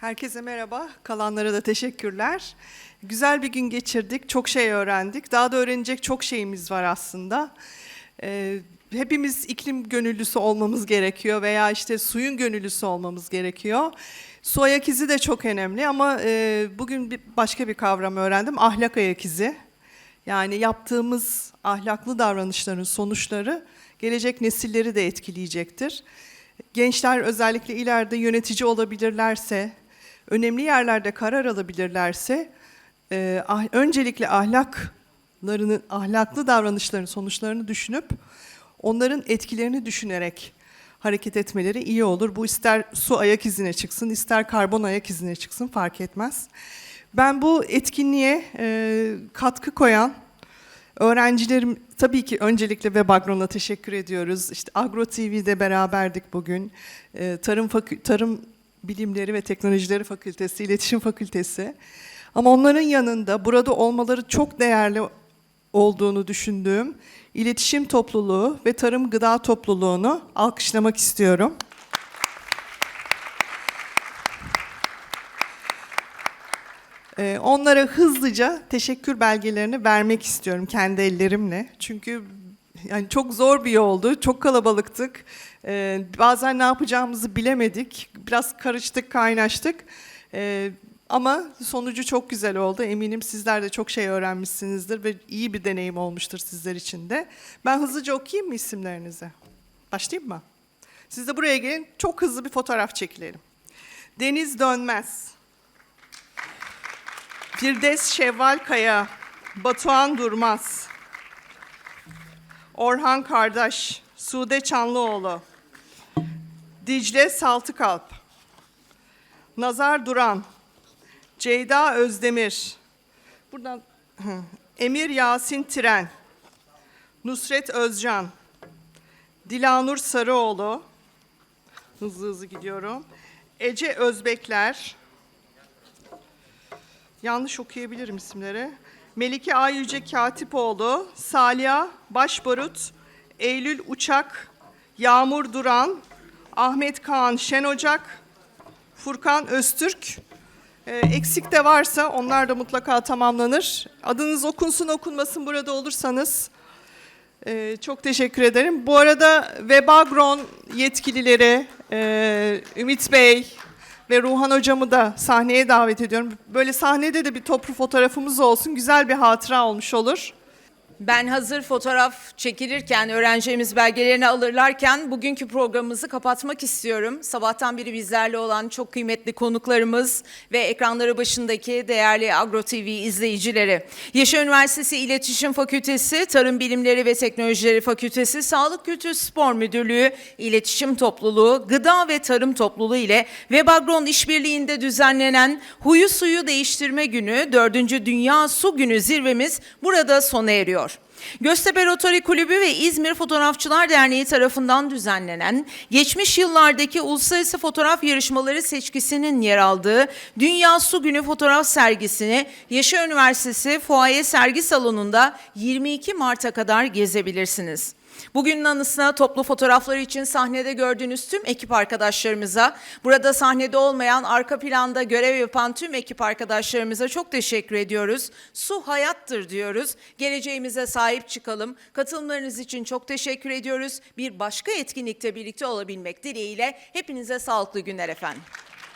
Herkese merhaba, kalanlara da teşekkürler. Güzel bir gün geçirdik, çok şey öğrendik. Daha da öğrenecek çok şeyimiz var aslında. Ee, hepimiz iklim gönüllüsü olmamız gerekiyor veya işte suyun gönüllüsü olmamız gerekiyor. Su ayak izi de çok önemli ama e, bugün bir, başka bir kavram öğrendim, ahlak ayak izi. Yani yaptığımız ahlaklı davranışların sonuçları gelecek nesilleri de etkileyecektir. Gençler özellikle ileride yönetici olabilirlerse, önemli yerlerde karar alabilirlerse, e, ah- öncelikle ahlaklarını, ahlaklı davranışların sonuçlarını düşünüp, onların etkilerini düşünerek hareket etmeleri iyi olur. Bu ister su ayak izine çıksın, ister karbon ayak izine çıksın fark etmez. Ben bu etkinliğe e, katkı koyan Öğrencilerim tabii ki öncelikle Web Agro'na teşekkür ediyoruz. İşte Agro TV'de beraberdik bugün. Ee, Tarım Fakü- Tarım Bilimleri ve Teknolojileri Fakültesi, İletişim Fakültesi. Ama onların yanında burada olmaları çok değerli olduğunu düşündüğüm iletişim topluluğu ve tarım gıda topluluğunu alkışlamak istiyorum. Ee, Onlara hızlıca teşekkür belgelerini vermek istiyorum kendi ellerimle. Çünkü yani çok zor bir yoldu, çok kalabalıktık. Ee, bazen ne yapacağımızı bilemedik, biraz karıştık, kaynaştık. Ee, ama sonucu çok güzel oldu. Eminim sizler de çok şey öğrenmişsinizdir ve iyi bir deneyim olmuştur sizler için de. Ben hızlıca okuyayım mı isimlerinizi? Başlayayım mı? Siz de buraya gelin, çok hızlı bir fotoğraf çekilelim. Deniz Dönmez. Firdevs Şevval Kaya, Batuhan Durmaz, Orhan Kardeş, Sude Çanlıoğlu, Dicle Saltıkalp, Nazar Duran, Ceyda Özdemir, buradan Emir Yasin Tren, Nusret Özcan, Dilanur Sarıoğlu, hızlı hızlı gidiyorum, Ece Özbekler, yanlış okuyabilirim isimleri. Melike Ayyüce Katipoğlu, Saliha Başbarut, Eylül Uçak, Yağmur Duran, Ahmet Kaan Şenocak, Furkan Öztürk. Ee, eksik de varsa onlar da mutlaka tamamlanır. Adınız okunsun okunmasın burada olursanız ee, çok teşekkür ederim. Bu arada Webagron yetkilileri, e, Ümit Bey ve Ruhan Hocamı da sahneye davet ediyorum. Böyle sahnede de bir toplu fotoğrafımız olsun. Güzel bir hatıra olmuş olur. Ben hazır fotoğraf çekilirken, öğrencilerimiz belgelerini alırlarken bugünkü programımızı kapatmak istiyorum. Sabahtan beri bizlerle olan çok kıymetli konuklarımız ve ekranları başındaki değerli Agro TV izleyicileri. Yaşar Üniversitesi İletişim Fakültesi, Tarım Bilimleri ve Teknolojileri Fakültesi, Sağlık Kültür Spor Müdürlüğü, İletişim Topluluğu, Gıda ve Tarım Topluluğu ile Webagron işbirliğinde düzenlenen Huyu Suyu Değiştirme Günü 4. Dünya Su Günü zirvemiz burada sona eriyor. Göztepe Rotary Kulübü ve İzmir Fotoğrafçılar Derneği tarafından düzenlenen geçmiş yıllardaki uluslararası fotoğraf yarışmaları seçkisinin yer aldığı Dünya Su Günü fotoğraf sergisini Yaşar Üniversitesi Fuaye Sergi Salonu'nda 22 Mart'a kadar gezebilirsiniz. Bugünün anısına toplu fotoğraflar için sahnede gördüğünüz tüm ekip arkadaşlarımıza, burada sahnede olmayan arka planda görev yapan tüm ekip arkadaşlarımıza çok teşekkür ediyoruz. Su hayattır diyoruz. Geleceğimize sahip çıkalım. Katılımlarınız için çok teşekkür ediyoruz. Bir başka etkinlikte birlikte olabilmek dileğiyle hepinize sağlıklı günler efendim.